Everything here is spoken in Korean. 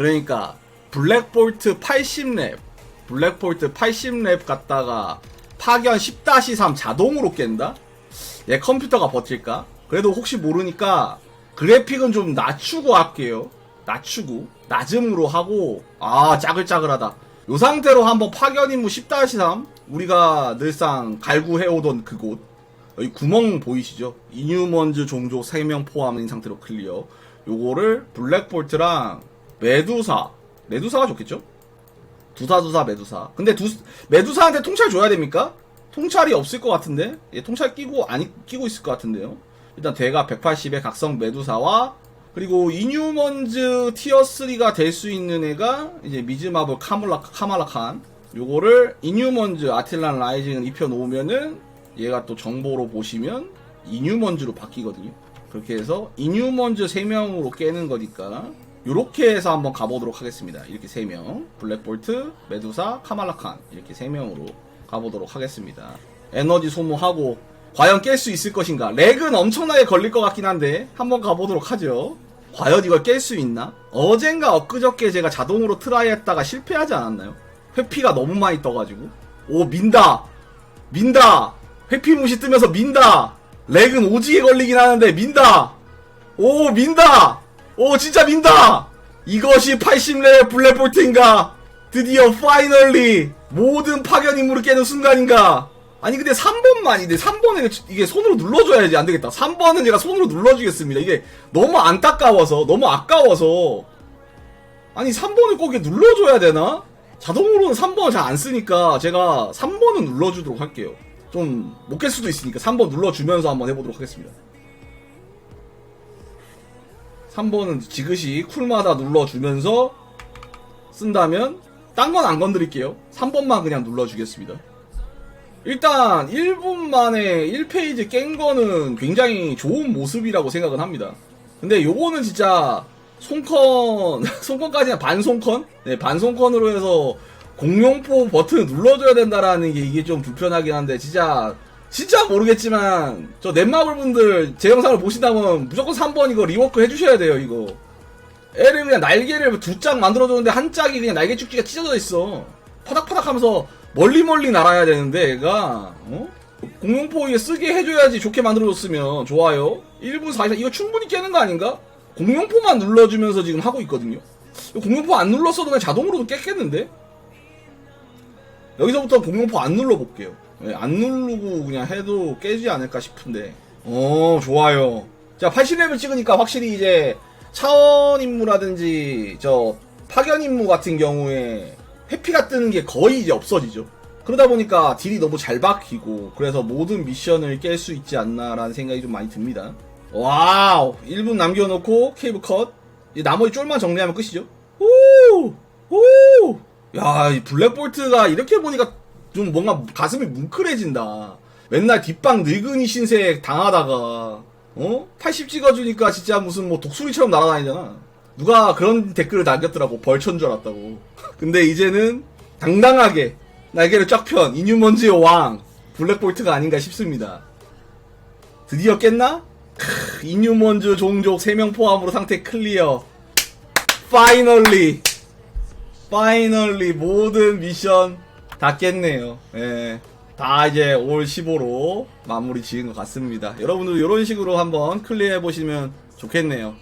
그러니까 블랙볼트 80렙 블랙볼트 80렙 갖다가 파견 10-3 자동으로 깬다? 얘 컴퓨터가 버틸까? 그래도 혹시 모르니까 그래픽은 좀 낮추고 할게요. 낮추고 낮음으로 하고 아 짜글짜글하다. 요 상태로 한번 파견 임무 10-3 우리가 늘상 갈구해오던 그곳 여기 구멍 보이시죠? 이뉴먼즈 종족 3명 포함인 상태로 클리어 요거를 블랙볼트랑 메두사 메두사가 좋겠죠? 두사 두사 메두사 근데 두 메두사한테 통찰 줘야 됩니까? 통찰이 없을 것 같은데 얘 통찰 끼고 안 끼고 있을 것 같은데요 일단 대가 180의 각성 메두사와 그리고 이뉴먼즈 티어 3가 될 수 있는 애가 이제 미즈마블 카물라 카말라칸 요거를 이뉴먼즈 아틸란 라이징을 입혀 놓으면은 얘가 또 정보로 보시면 이뉴먼즈로 바뀌거든요. 그렇게 해서 이뉴먼즈 3명으로 깨는 거니까 요렇게 해서 한번 가보도록 하겠습니다. 이렇게 3명 블랙볼트, 메두사, 카말라칸 이렇게 3명으로 가보도록 하겠습니다. 에너지 소모하고 과연 깰 수 있을 것인가? 렉은 엄청나게 걸릴 것 같긴 한데 한번 가보도록 하죠. 과연 이걸 깰 수 있나? 어젠가 엊그저께 제가 자동으로 트라이 했다가 실패하지 않았나요? 회피가 너무 많이 떠가지고 오 민다 민다 회피 무시 뜨면서 민다 렉은 오지게 걸리긴 하는데 민다 오 민다 오 진짜 민다 이것이 80레벨 블랙볼트인가 드디어 파이널리 모든 파견 임무를 깨는 순간인가 아니 근데 3번만인데 3번에 이게 손으로 눌러줘야지 안되겠다 3번은 제가 손으로 눌러주겠습니다 이게 너무 안타까워서 너무 아까워서 아니 3번을 꼭 이렇게 눌러줘야 되나? 자동으로는 3번을 잘 안 쓰니까 제가 3번은 눌러주도록 할게요. 좀 못 깰 수도 있으니까 3번 눌러주면서 한번 해보도록 하겠습니다. 3번은 지그시 쿨마다 눌러주면서 쓴다면 딴 건 안 건드릴게요. 3번만 그냥 눌러주겠습니다. 일단 1분 만에 1페이지 깬 거는 굉장히 좋은 모습이라고 생각은 합니다. 근데 요거는 진짜 손컨, 손컨까지는 반손컨? 네, 반손컨으로 해서 공룡포 버튼을 눌러줘야 된다라는 게 이게 좀 불편하긴 한데, 진짜, 진짜 모르겠지만, 저 넷마블 분들 제 영상을 보신다면 무조건 3번 이거 리워크 해주셔야 돼요, 이거. 애를 그냥 날개를 두 짝 만들어줬는데 한 짝이 그냥 날개 쭉지가 찢어져 있어. 파닥파닥 하면서 멀리 멀리 날아야 되는데, 얘가, 어? 공룡포 이게 쓰게 해줘야지 좋게 만들어줬으면 좋아요. 1분 44, 이거 충분히 깨는 거 아닌가? 공룡포만 눌러주면서 지금 하고 있거든요. 공룡포 안 눌렀어도 그냥 자동으로도 깼겠는데? 여기서부터 공룡포 안 눌러볼게요. 네, 안 누르고 그냥 해도 깨지 않을까 싶은데. 어, 좋아요. 자, 80레벨 찍으니까 확실히 이제 차원 임무라든지 저 파견 임무 같은 경우에 회피가 뜨는 게 거의 이제 없어지죠. 그러다 보니까 딜이 너무 잘 박히고 그래서 모든 미션을 깰 수 있지 않나라는 생각이 좀 많이 듭니다. 와우 1분 남겨놓고 케이블 컷 나머지 쫄만 정리하면 끝이죠 오! 오! 야, 이 블랙볼트가 이렇게 보니까 좀 뭔가 가슴이 뭉클해진다. 맨날 뒷방 늙은이 신세 당하다가, 어? 80 찍어주니까 진짜 무슨 뭐 독수리처럼 날아다니잖아. 누가 그런 댓글을 남겼더라고. 벌천 줄 알았다고. 근데 이제는 당당하게 날개를 쫙 편, 이뉴먼즈의 왕, 블랙볼트가 아닌가 싶습니다. 드디어 깼나? 크, 이뉴먼즈 종족 3명 포함으로 상태 클리어. 파이널리. 파이널리 모든 미션 다 깼네요. 예. 다 이제 올 15로 마무리 지은 것 같습니다. 여러분들 이런 식으로 한번 클리어 해 보시면 좋겠네요.